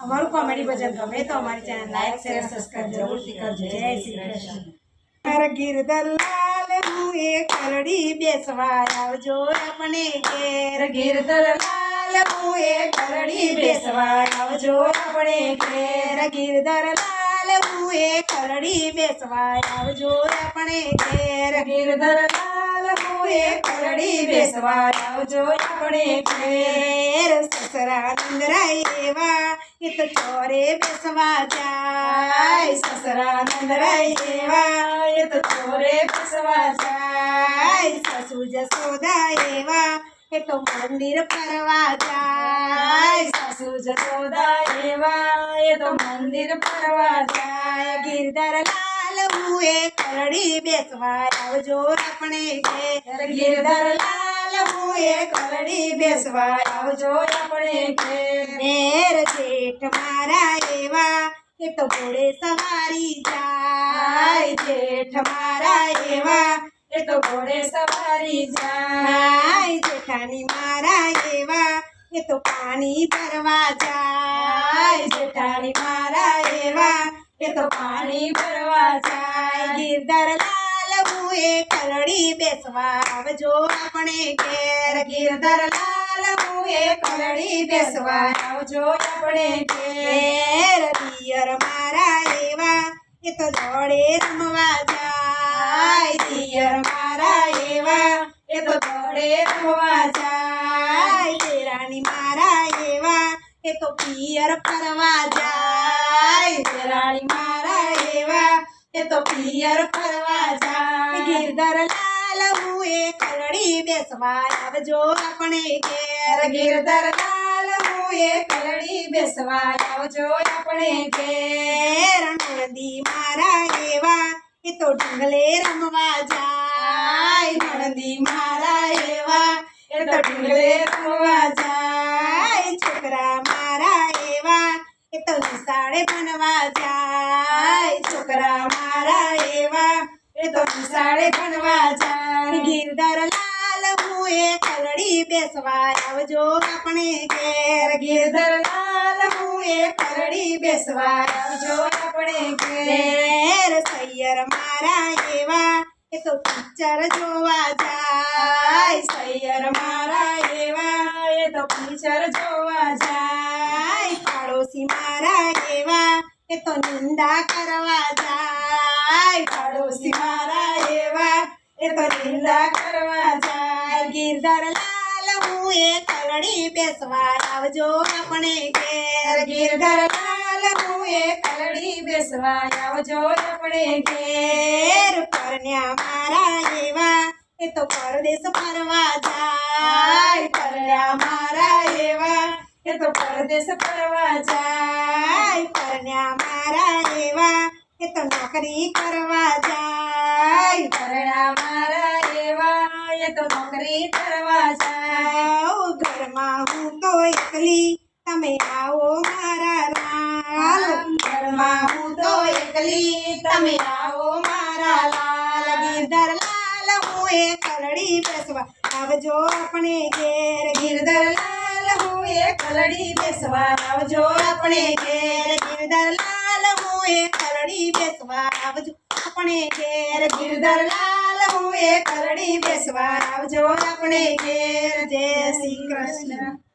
અમારું કોમેડી ભજન ગમે તો અમારી ચેનલ લાઈક શેર સબસ્ક્રાઇબ જરૂરથી કરજો. જય શ્રી કૃષ્ણ. મારા ગિરધર લાલ હું એ કરડી બેસવા આવજો આપણે ઘેર. ગિરધર લાલ હું એ કરડી બેસવા આવજો આપણે ઘેર. ગિરધર લાલ હું એ કરડી બેસવા આવજો આપણે ઘેર. ગિરધર લાલ હું એ કરડી બેસવા આવજો આપણે ઘેર સસરા નંદરાય એવા એ તો ચોરે બેસવા જાય સસરા નંદરાય એવા એ તો ચોરે બેસવા જાય સસુ જસોદા એવા એ તો મંદિર ફરવા જાય સાસુ જસોદા એવા એ તો મંદિર ફરવા જાય ગિરધર લાલ હું એ કરડી બેસવા આપણે ઘેર ગિરધર લાલ કરડી બેસવા આપણે ઘેર જેઠ મારા એવા, એ તો ઘોડે સવારી જાય. જેઠ મારા એવા, એ તો ઘોડે સવારી જાય. જેઠાની મારા એવા, એ તો પાણી ભરવા જાય. જેઠાની મારા એવા તો પાણી ભરવા જાય. ગિરધર લાલ હું કરડી બેસવા આપણે ઘેર. ગિરધર લાલ હું કરડી બેસવા આપણે ઘેર. દિયર મારા એવા, એ તો દોડે રમવા જાય. દિયર મારા એવા, એ તો દોડે રમવા જાય. રાણી મારા એ તો પિયર ફરવા જાય. દેરાણી મારા એવા એ તો પિયર ફરવા જાય. ગિરધર લાલ હું એ કરડી બેસવા આવજો આપણે ઘેર. ગિરધર લાલ હું એ કરડી બેસવા આવજો આપણે ઘેર. નંદી મારા એવા એ તો ઢંગલે રમવા જાય. નંદી મારા એવા એ તો ઢંગલે રમવા જાય. છોકરા તો નિશાળે ભણવા જાય. છોકરા મારા એવા એ તો નિશાળે ભણવા જાય. ગિરધર લાલ હું એ કરડી બેસવા આવજો આપણે ઘેર. ગિરધર લાલ હું એ કરડી બેસવા આવજો આપણે ઘેર. સૈયર મારા એવા એ તો પિક્ચર જોવા જાય. સૈયર મારા એવા એ તો પિક્ચર જોવા જાય. પાડોશી મારા એવા, એ તો નિંદા કરવા જાય. પાડોશી મારા એવા, એ તો નિંદા કરવા જાય. ગીરધર લાલ, હું એ કરડી બેસવા આવજો આપણે ઘેર. ગીરધર લાલ, હું એ કરડી બેસવા આવજો આપણે ઘેર. પરણ્યા મારા એવા, એ તો પરદેશ ફરવા જાય. પરણ્યા મારા એવા એ તો પરદેશ ફરવા જાય, પરણ્યા મારા એવા. એ તો નોકરી કરવા જાય, પરણ્યા મારા એવા. એ તો નોકરી કરવા જાય ઘરમાં હું તો એકલી, તમે આવો મારા લાલ. ઘરમાં હું તો એકલી, તમે આવો મારા લાલ. ગીરધર લાલ, હું એ કરડી બેસવા. આવજો આપણે ઘેર, ગીરધર લાલ. આવજો આપણે ઘેર ગિરધર લાલ હું એ કરડી બેસવા આવજો આપણે ઘેર ગિરધર લાલ હું એ કરડી બેસવા આવજો આપણે ઘેર જય શ્રી કૃષ્ણ.